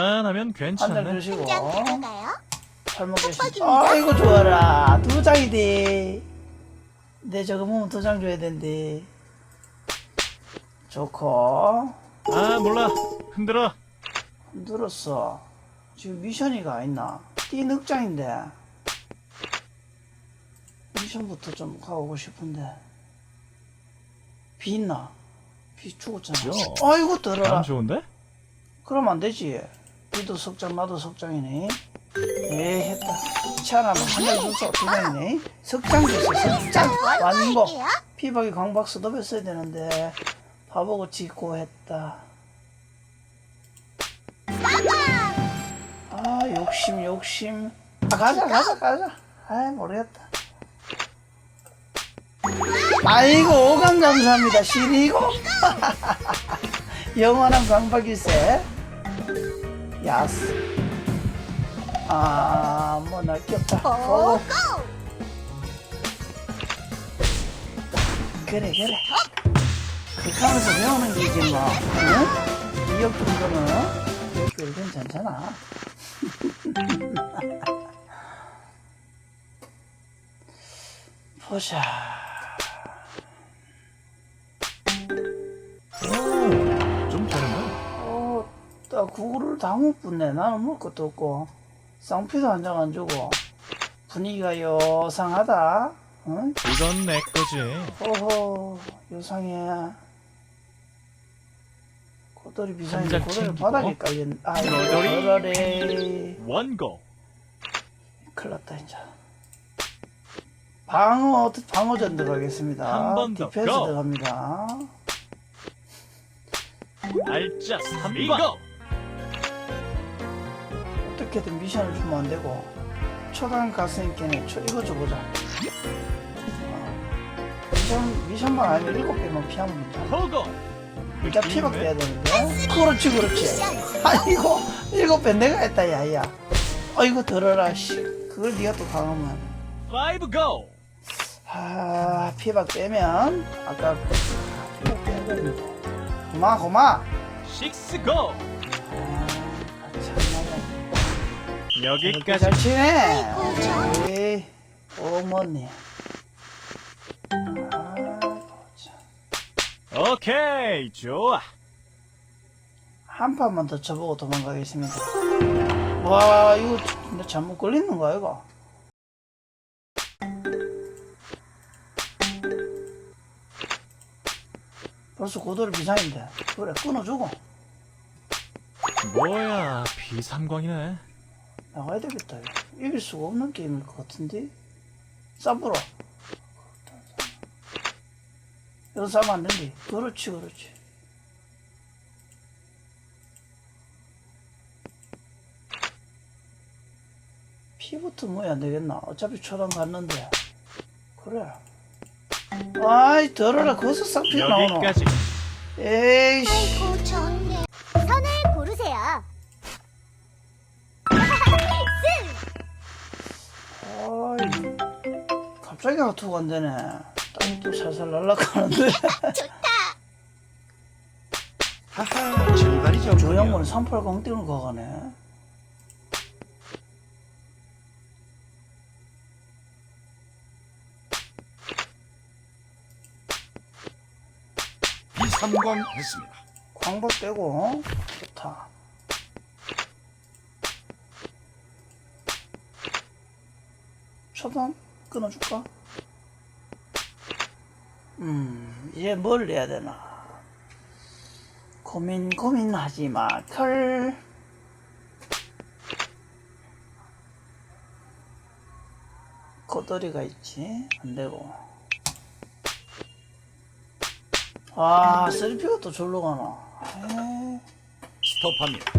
이만하면 한잔 괜찮네. 드시고 짠 가져가요. 잘 먹겠습니다. 촉박입니다. 아이고 좋아라 두 장이디. 내 저거 먹으면 두장 줘야 된대. 좋고 아 몰라. 흔들어. 늘었어. 지금 미션이가 있나? 띠 늑장인데 미션부터 좀 가보고 싶은데 비 있나? 비 죽었잖아. 야. 아이고 들어라. 안 좋은데? 그럼 안 되지. 니도 석장, 나도 석장이네. 에 했다. 희한하면 한달 줄수 두 장이네. 석장 줬어, 석장. 완보. 할게요. 피박이 광박스 넣었어야 되는데, 바보고 짓고 했다. 아, 욕심, 욕심. 아, 가자, 가자, 가자. 아이, 모르겠다. 아이고, 오감 감사합니다. 시리고. 영원한 광박일세. 야스. 아, 뭐, 날겼다. 고! 보고. 그래, 그래. 그렇게 하면서 배우는 게지, 뭐. 응? 이억 정도는, 이억 정도는 괜찮아. 보자. 나 구글을 다못 붙네. 나는 먹을 것도 없고, 쌍피도 한 장 안 주고, 분위기가 요상하다. 응? 이건 내 거지. 어허, 요상해. 고돌이 비상인데 한장 고돌이 챙기고. 바닥에 깔린, 아, 고돌이. 고돌이. 원고. 큰일 났다, 이제. 방어, 방어전 들어가겠습니다. 한번 더 디펜스 고. 들어갑니다. 알짜 3번. 어떻게든 미션을 주면 안 되고 초단 가스인께는 초 이거 줘보자. 어. 미션, 미션만 아니면 일곱 개만 피하면 호고. 일단 피박 돼야 되는데. 그렇지 그렇지. 아이고 일곱 배 내가 했다 야야. 아이고 들어라 씨. 그걸 네가 또 강하면. 5 고. 아 피박 빼면 아까 그- 아, 피박 빼야 되는데. 고마 고마 6 고. 여기까지. 잘 치네. 우리 어머니. 아. 오케이. 좋아. 한 판만 더 쳐보고 도망가겠습니다. 와, 이거 근데 잘못 걸리는 거야, 이거? 벌써 고도를 비상인데. 그래, 끊어주고. 뭐야 비삼광이네. 나가야 되겠다. 이길 수가 없는 게임일 것 같은데? 싸불어. 이거 싸면 안 된디. 그렇지, 그렇지. 피부터 뭐야 안 되겠나? 어차피 초단 갔는데. 그래. 아이, 더러라. 거기서 싹 피가 나오노. 여기까지. 에이씨. 아이고, 아이, 갑자기 하투가 안 되네. 땅이 또 살살 날아가는데. 하하 출발이 좀. 저 양반은 380 뛰는 거 가네. 비삼광 했습니다. 광박 빼고, 어? 좋다. 초단 끊어줄까? 음, 이제 뭘 내야 되나? 고민, 고민하지 마, 컬. 고돌이가 있지? 안 되고. 아, 셀피가 또 절로 가나. 에이. 스톱합니다.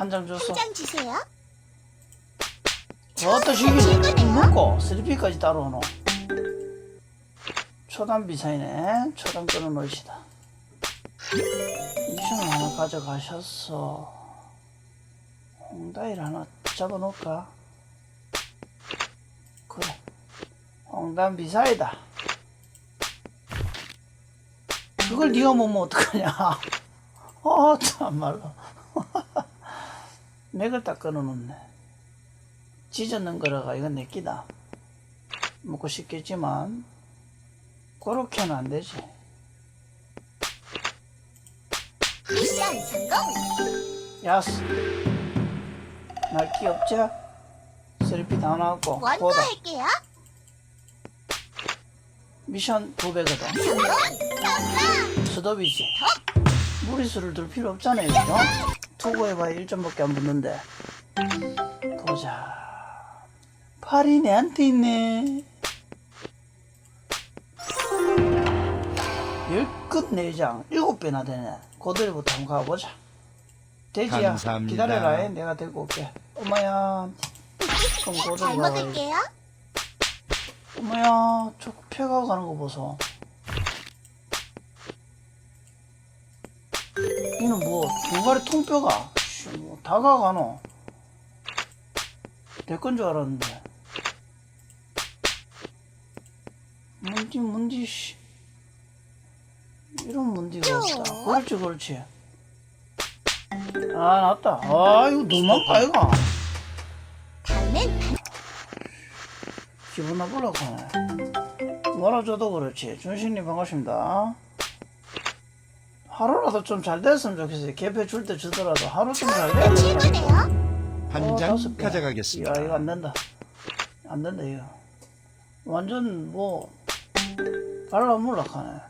한 장 줬어. 장 주세요. 저것도 시기 먹고 슬리피까지 따로 오노. 초단 비사이네. 초단 끊어 놓으시다. 미션 하나 가져가셨어. 홍다일 하나 잡아놓을까? 그래. 홍단 비사이다. 그걸 네가 못 먹으면 어떡하냐. 어, 참말로. 맥을 딱 끊어놓네. 찢어놓은 거라가 이건 내 끼다. 먹고 싶겠지만, 그렇게는 안 되지. 미션 성공. 야스. 날 끼 없자? 쓰리피 다 나왔고. 원고할게요. 미션 두 배거든. 성공. 성공. 스톱이지. 무리수를 둘 필요 없잖아요, 그죠? 투고해봐야 1점밖에 안 붙는데. 보자. 팔이 내한테 있네. 열끝 내장 일곱 배나 되네. 고들부터 한번 가보자. 돼지야, 감사합니다. 기다려라. 내가 데리고 올게. 엄마야, 그럼 고들 잘 가봐야지. 먹을게요. 엄마야, 저 폐가 가는 거 보소. 뭐, 중간에 통뼈가, 씨, 뭐, 다가 가노. 내 건 줄 알았는데. 문디, 문디, 씨. 이런 문디가 없다. 그렇지, 그렇지. 아, 났다. 아, 이거 너무 아이가. 다음엔 기분 나쁘려고 하네. 뭐라줘도 그렇지. 준신님 반갑습니다. 하루라도 좀 잘 됐으면 좋겠어요. 개표 줄 때 주더라도 하루 좀 잘 돼. 최고네요. 한 어, 장 다섯 개. 가져가겠습니다. 야, 이거 안 된다. 안 된다, 이거. 완전 뭐, 발라물락하네.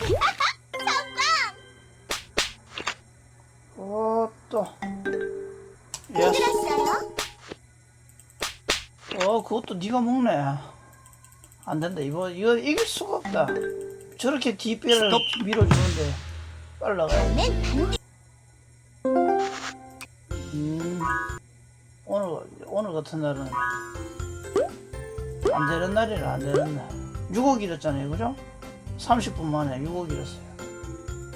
어, 또. 예스. 들었어요? 어, 그것도 네가 먹네. 안 된다. 이거 이거 이길 수가 없다. 저렇게 뒷배를. 밀어주는데 빨라가. 음, 오늘 오늘 같은 날은 안 되는 날이라 안 되는 날. 6억 잃었잖아요, 그죠? 30분 만에 6억 잃었어요.